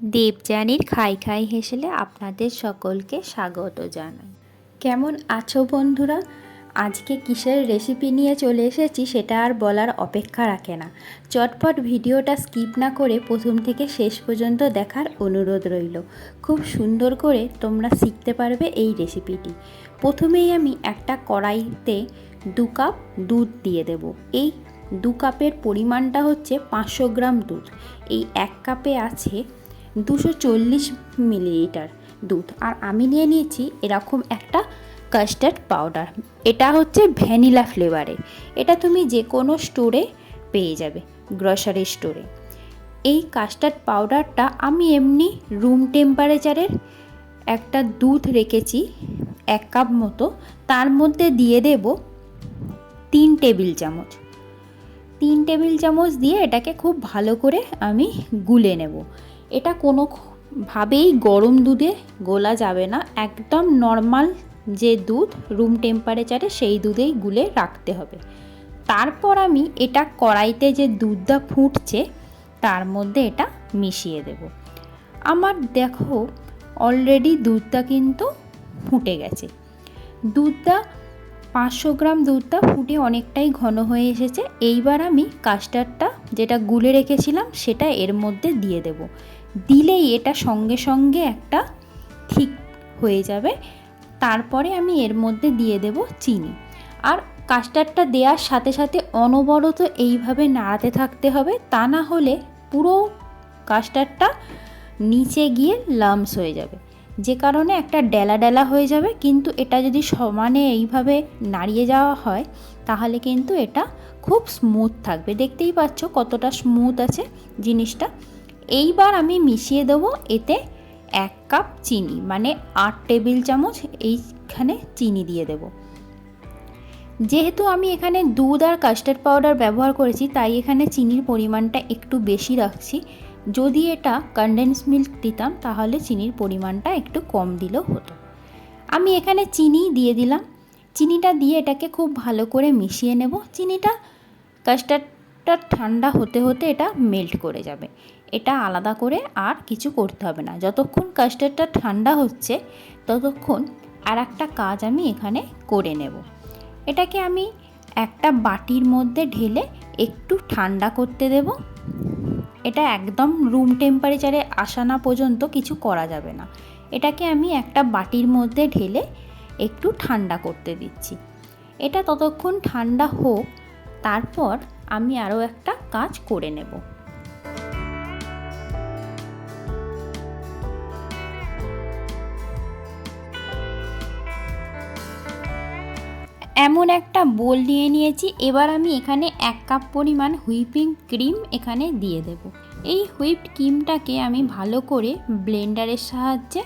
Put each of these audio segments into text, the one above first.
দেবযানীর খাই খাই হেসেলে আপনাদের সকলকে স্বাগত জানাই। কেমন আছো বন্ধুরা? আজকে কিসের রেসিপি নিয়ে চলে এসেছি সেটা আর বলার অপেক্ষা রাখে না। চটপট ভিডিওটা স্কিপ না করে প্রথম থেকে শেষ পর্যন্ত দেখার অনুরোধ রইল। খুব সুন্দর করে তোমরা শিখতে পারবে এই রেসিপিটি প্রথমেই আমি একটা কড়াইতে দু কাপ দুধ দিয়ে দেব। এই দু কাপের পরিমাণটা হচ্ছে পাঁচশো গ্রাম দুধ। এই এক কাপে আছে দুশো চল্লিশ মিলিলিটার দুধ। আর আমি নিয়ে নিয়েছি এরকম একটা কাস্টার্ড পাউডার এটা হচ্ছে ভ্যানিলা ফ্লেভারে এটা তুমি যে কোনো স্টোরে পেয়ে যাবে গ্রসারি স্টোরে এই কাস্টার্ড পাউডারটা আমি এমনি রুম টেম্পারেচারের একটা দুধ রেখেছি এক কাপ মতো। তার মধ্যে দিয়ে দেব তিন টেবিল চামচ। তিন টেবিল চামচ দিয়ে এটাকে খুব ভালো করে আমি গুলে নেব। এটা কোনো ভাবেই গরম দুধে গোলা যাবে না। একদম নর্মাল যে দুধ রুম টেম্পারেচারে সেই দুধেই গুলে রাখতে হবে। তারপর আমি এটা কড়াইতে যে দুধটা ফুটছে, তার মধ্যে এটা মিশিয়ে দেব। আমার দেখো অলরেডি দুধটা কিন্তু ফুটে গেছে। দুধটা, পাঁচশো গ্রাম দুধটা ফুটে অনেকটাই ঘন হয়ে এসেছে। এইবার আমি কাস্টার্ডটা যেটা গুলে রেখেছিলাম, সেটা এর মধ্যে দিয়ে দেব। দিলেই এটা সঙ্গে সঙ্গে একটা ঠিক হয়ে যাবে। তারপরে আমি এর মধ্যে দিয়ে দেব চিনি। আর কাস্টার্ডটা দেওয়ার সাথে সাথে অনবরত এইভাবে নাড়াতে থাকতে হবে, তা না হলে পুরো কাস্টার্ডটা নিচে গিয়ে লামস হয়ে যাবে। যে কারণে একটা ডেলা ডেলা হয়ে যাবে, কিন্তু এটা যদি সমানে এইভাবে নাড়িয়ে যাওয়া হয়, তাহলে কিন্তু এটা খুব স্মুথ থাকবে। দেখতেই পাচ্ছ কতটা স্মুথ আছে জিনিসটা। এইবার আমি মিশিয়ে দেবো এতে এক কাপ চিনি মানে আট টেবিল চামচ এইখানে চিনি দিয়ে দেব। যেহেতু আমি এখানে দুধ আর কাস্টার্ড পাউডার ব্যবহার করেছি, তাই এখানে চিনির পরিমাণটা একটু বেশি রাখছি। যদি এটা কনডেন্স মিল্ক দিতাম, তাহলে চিনির পরিমাণটা একটু কম দিলেও হতো। আমি এখানে চিনি দিয়ে দিলাম। চিনিটা দিয়ে এটাকে খুব ভালো করে মিশিয়ে নেব। চিনিটা কাস্টার্ডটা ঠান্ডা হতে হতে এটা মেল্ট করে যাবে। এটা আলাদা করে আর কিছু করতে হবে না। যতক্ষণ কাস্টার্ডটা ঠান্ডা হচ্ছে, ততক্ষণ আর একটা কাজ আমি এখানে করে নেব। এটাকে আমি একটা বাটির মধ্যে ঢেলে একটু ঠান্ডা করতে দেব। এটা একদম রুম টেম্পারেচারে আসা না পর্যন্ত কিছু করা যাবে না। এটাকে আমি একটা বাটির মধ্যে ঢেলে একটু ঠান্ডা করতে দিচ্ছি। এটা ততক্ষণ ঠান্ডা হোক, তারপর আমি আরও একটা কাজ করে নেব। এমন একটা বোল নিয়ে নিয়েছি, এবার আমি এখানে এক কাপ পরিমাণ হুইপিং ক্রিম এখানে দিয়ে দেব। এই হুইপড ক্রিমটাকে আমি ভালো করে ব্লেন্ডারের সাহায্যে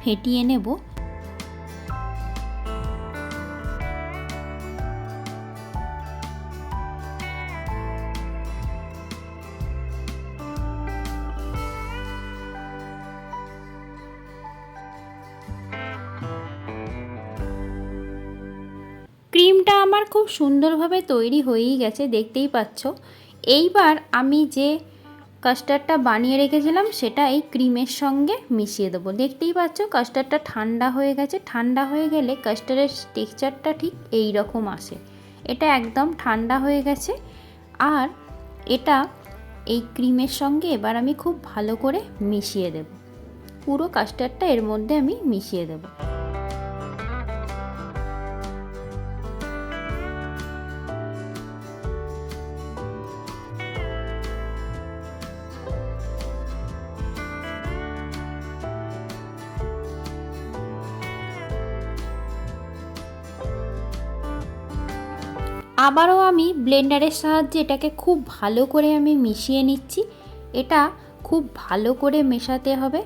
ফেটিয়ে নেব। খুব সুন্দরভাবে তৈরি হয়েই গেছে, দেখতেই পাচ্ছ। এইবার আমি যে কাস্টার্ডটা বানিয়ে রেখেছিলাম, সেটা এই ক্রিমের সঙ্গে মিশিয়ে দেবো। দেখতেই পাচ্ছ কাস্টার্ডটা ঠান্ডা হয়ে গেছে। ঠান্ডা হয়ে গেলে কাস্টার্ডের টেক্সচারটা ঠিক এই রকম আসে। এটা একদম ঠান্ডা হয়ে গেছে। আর এটা এই ক্রিমের সঙ্গে এবার আমি খুব ভালো করে মিশিয়ে দেব। পুরো কাস্টার্ডটা এর মধ্যে আমি মিশিয়ে দেবো। আবারও আমি ব্লেন্ডারের সাহায্যে এটাকে খুব ভালো করে আমি মিশিয়ে নিচ্ছি। এটা খুব ভালো করে মেশাতে হবে,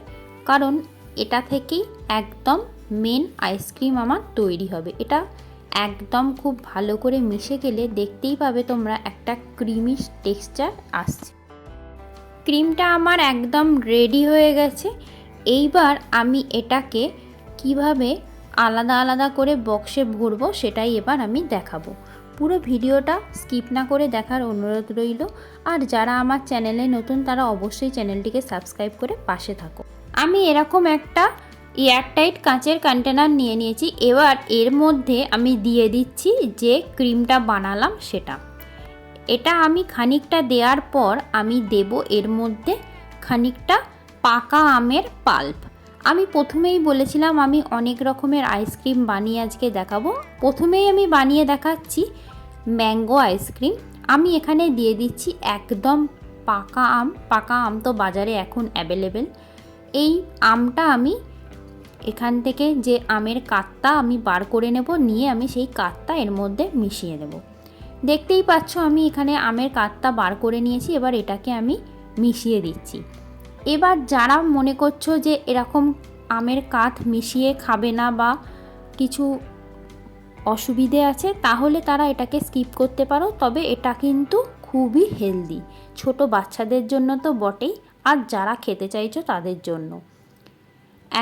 কারণ এটা থেকেই একদম মেন আইসক্রিম আমার তৈরি হবে। এটা একদম খুব ভালো করে মিশে গেলে দেখতেই পাবে তোমরা একটা ক্রিমি টেক্সচার আসছে। ক্রিমটা আমার একদম রেডি হয়ে গেছে। এইবার আমি এটাকে কীভাবে আলাদা আলাদা করে বক্সে ভরবো সেটাই এবার আমি দেখাবো। পুরো ভিডিওটা স্কিপ না করে দেখার অনুরোধ রইল। আর যারা আমার চ্যানেলে নতুন, তারা অবশ্যই চ্যানেলটিকে সাবস্ক্রাইব করে পাশে থাকো। আমি এরকম একটা এয়ারটাইট কাঁচের কন্টেনার নিয়ে নিয়েছি। এবার এর মধ্যে আমি দিয়ে দিচ্ছি যে ক্রিমটা বানালাম সেটা। এটা আমি খানিকটা দেওয়ার পর আমি দেব এর মধ্যে খানিকটা পাকা আমের পাল্প। আমি প্রথমেই বলেছিলাম আমি অনেক রকমের আইসক্রিম বানিয়ে আজকে দেখাবো। প্রথমেই আমি বানিয়ে দেখাচ্ছি ম্যাঙ্গো আইসক্রিম। আমি এখানে দিয়ে দিচ্ছি একদম পাকা আম। পাকা আম তো বাজারে এখন অ্যাভেলেবেল। এই আমটা আমি এখান থেকে যে আমের কাত্তা আমি বার করে নেব, নিয়ে আমি সেই কাত্তা এর মধ্যে মিশিয়ে দেব। দেখতেই পাচ্ছ আমি এখানে আমের কাত্তা বার করে নিয়েছি, এবার এটাকে আমি মিশিয়ে দিচ্ছি। এবার যারা মনে করছ যে এরকম আমের কাঠ মিশিয়ে খাবে না বা কিছু অসুবিধে আছে, তাহলে তারা এটাকে স্কিপ করতে পারো। তবে এটা কিন্তু খুবই হেলদি ছোট বাচ্চাদের জন্য তো বটেই, আর যারা খেতে চাইছো তাদের জন্য।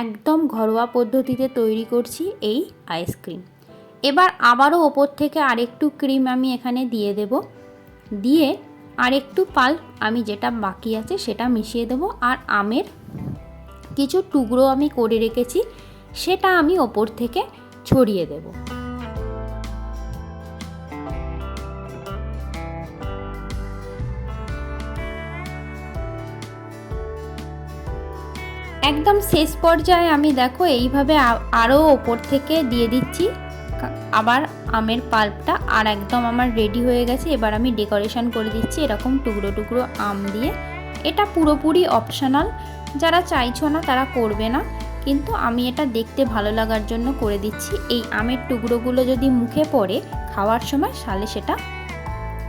একদম ঘরোয়া পদ্ধতিতে তৈরি করছি এই আইসক্রিম এবার আবারও ওপর থেকে আরেকটু ক্রিম আমি এখানে দিয়ে দেব। দিয়ে আরেকটু পাল্প আমি যেটা বাকি আছে সেটা মিশিয়ে দেব, আর আমের কিছু টুকরো আমি করে রেখেছি, সেটা আমি ওপর থেকে ছড়িয়ে দেবো। একদম শেষ পর্যায়ে আমি দেখো এইভাবে আরও ওপর থেকে দিয়ে দিচ্ছি। আবার আমের পাল্পটা আর একদম আমার রেডি হয়ে গেছে। এবার আমি ডেকোরেশন করে দিচ্ছি এরকম টুকরো টুকরো আম দিয়ে। এটা পুরোপুরি অপশনাল যারা চাইছো না তারা করবে না। কিন্তু আমি এটা দেখতে ভালো লাগার জন্য করে দিচ্ছি। এই আমের টুকরোগুলো যদি মুখে পড়ে খাওয়ার সময় সালে সেটা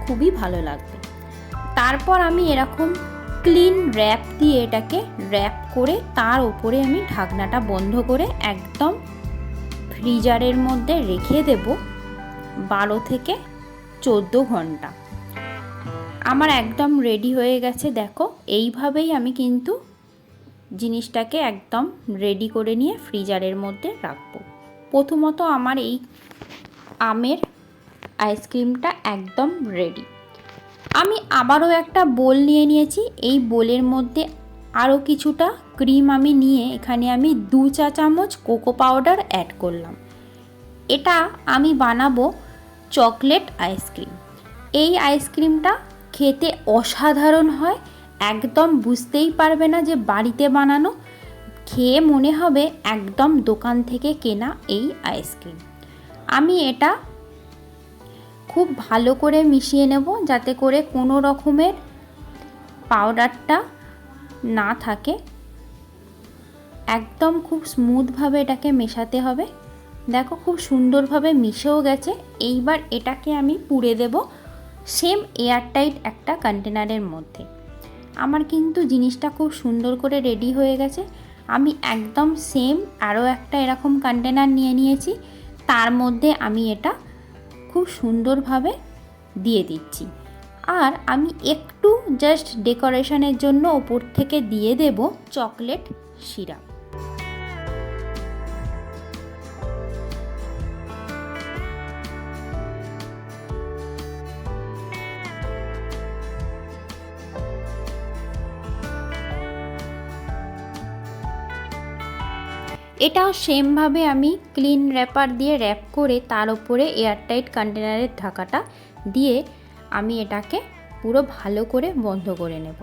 খুবই ভালো লাগবে। তারপর আমি এরকম ক্লিন র্যাপ দিয়ে এটাকে র্যাপ করে তার উপরে আমি ঢাকনাটা বন্ধ করে একদম ফ্রিজারের মধ্যে রেখে দেব বারো থেকে চোদ্দ ঘণ্টা। আমার একদম রেডি হয়ে গেছে, দেখো। এইভাবেই আমি কিন্তু জিনিসটাকে একদম রেডি করে নিয়ে ফ্রিজারের মধ্যে রাখব। প্রথমত আমার এই আমের আইসক্রিমটা একদম রেডি। আমি আবারও একটা বোল নিয়ে নিয়েছি। এই বোলের মধ্যে আরও কিছুটা ক্রিম আমি নিয়ে এখানে আমি দু চা চামচ কোকো পাউডার অ্যাড করলাম। এটা আমি বানাবো চকলেট আইসক্রিম। এই আইসক্রিমটা খেতে অসাধারণ হয়। একদম বুঝতেই পারবে না যে বাড়িতে বানানো। খেয়ে মনে হবে একদম দোকান থেকে কেনা এই আইসক্রিম। আমি এটা খুব ভালো করে মিশিয়ে নেব যাতে করে কোনো রকমের পাউডারটা না থাকে। একদম খুব স্মুথভাবে এটাকে মেশাতে হবে। দেখো খুব সুন্দরভাবে মিশেও গেছে। এইবার এটাকে আমি পুড়ে দেব সেম এয়ারটাইট একটা কন্টেনারের মধ্যে। আমার কিন্তু জিনিসটা খুব সুন্দর করে রেডি হয়ে গেছে। আমি একদম সেম আরও একটা এরকম কন্টেনার নিয়ে নিয়েছি। তার মধ্যে আমি এটা খুব সুন্দরভাবে দিয়ে দিচ্ছি। আর আমি একটু জাস্ট ডেকোরেশনের জন্য ওপর থেকে দিয়ে দেব চকলেট সিরাপ এটাও সেমভাবে আমি ক্লিন র্যাপার দিয়ে র্যাপ করে তার উপরে এয়ারটাইট কন্টেনারের ঢাকাটা দিয়ে আমি এটাকে পুরো ভালো করে বন্ধ করে নেব।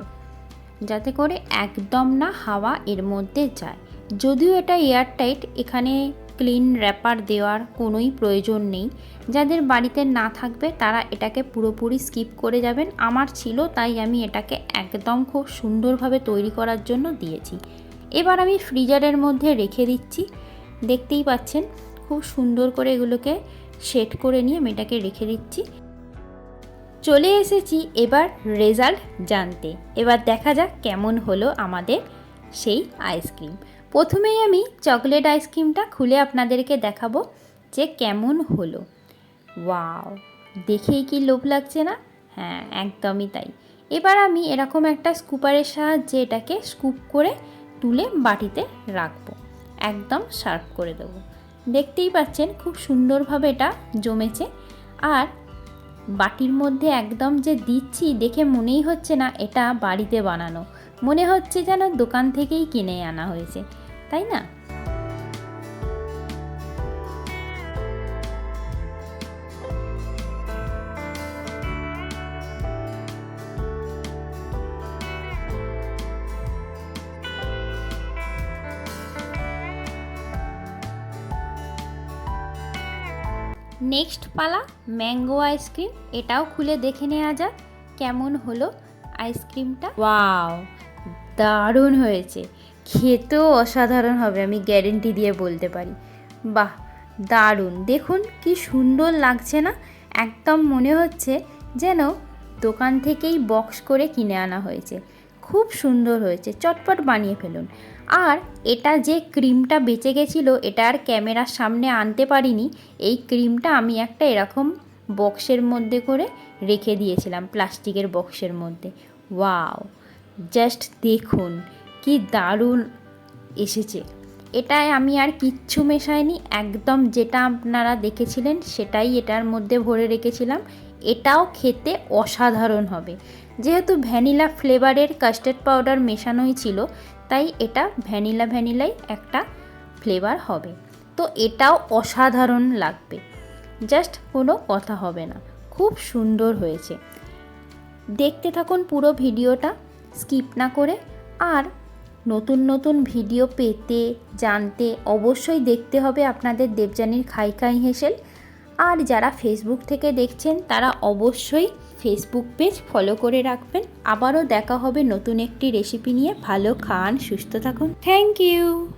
যাতে করে একদম না হাওয়া এর মধ্যে যায়। যদিও এটা এয়ারটাইট, এখানে ক্লিন র্যাপার দেওয়ার কোনোই প্রয়োজন নেই। যাদের বাড়িতে না থাকবে তারা এটাকে পুরোপুরি স্কিপ করে যাবেন। আমার ছিল, তাই আমি এটাকে একদম খুব সুন্দরভাবে তৈরি করার জন্য দিয়েছি। এবার আমি ফ্রিজারের মধ্যে রেখে দিচ্ছি। দেখতেই পাচ্ছেন, খুব সুন্দর করে এগুলোকে সেট করে নিয়ে আমি এটাকে রেখে দিচ্ছি। চলে এসেছি এবার রেজাল্ট জানতে। এবার দেখা যাক কেমন হলো আমাদের সেই আইসক্রিম। প্রথমেই আমি চকলেট আইসক্রিমটা খুলে আপনাদেরকে দেখাবো যে কেমন হলো। ওয়াও, দেখেই কি লোভ লাগছে না? হ্যাঁ একদমই তাই। এবার আমি এরকম একটা স্কুপারের সাহায্যে এটাকে স্কুপ করে তুলে বাটিতে রাখব। একদম সার্ভ করে দেব। দেখতেই পাচ্ছেন খুব সুন্দরভাবে এটা জমেছে। আর বাটির মধ্যে একদম যে দিচ্ছি দেখে মনেই হচ্ছে না এটা বাড়িতে বানানো। মনে হচ্ছে যেন দোকান থেকেই কিনে আনা হয়েছে। তাই না? নেক্সট পালা ম্যাঙ্গো আইসক্রিম, এটাও খুলে দেখে নেওয়া যাক কেমন হলো আইসক্রিমটা। ওয়াও, দারুণ হয়েছে। খেতেও অসাধারণ হবে, আমি গ্যারেন্টি দিয়ে বলতে পারি। বাহ, দারুণ। দেখুন কি সুন্দর লাগছে না? একদম মনে হচ্ছে যেন দোকান থেকেই বক্স করে কিনে আনা হয়েছে। খুব সুন্দর হয়েছে, চটপট বানিয়ে ফেলুন। আর এটা যে ক্রিমটা বেঁচে গেছিল, এটা আর ক্যামেরার সামনে আনতে পারিনি, এই ক্রিমটা আমি একটা এরকম বক্সের মধ্যে করে রেখে দিয়েছিলাম, প্লাস্টিকের বক্সের মধ্যে। ওয়াও! জাস্ট দেখুন, কি দারুণ এসেছে। এটায় আমি আর কিচ্ছু মেশাইনি, একদম যেটা আপনারা দেখেছিলেন, সেটাই এটার মধ্যে ভরে রেখেছিলাম। এটাও খেতে অসাধারণ হবে। যেহেতু ভ্যানিলা ফ্লেভারের কাস্টার্ড পাউডার মেশানোই ছিল, তাই এটা ভ্যানিলা ভ্যানিলাই একটা ফ্লেভার হবে। তো এটাও অসাধারণ লাগবে। জাস্ট কোনো কথা হবে না। খুব সুন্দর হয়েছে। দেখতে থাকুন পুরো ভিডিওটা, স্কিপ না করে। আর নতুন নতুন ভিডিও পেতে, জানতে অবশ্যই দেখতে হবে আপনাদের দেবযানীর খাই খাই হেসেল। আর যারা ফেসবুক থেকে দেখছেন, তারা অবশ্যই ফেসবুক পেজ ফলো করে রাখবেন। আবারও দেখা হবে নতুন একটি রেসিপি নিয়ে। ভালো খান, সুস্থ থাকুন। Thank you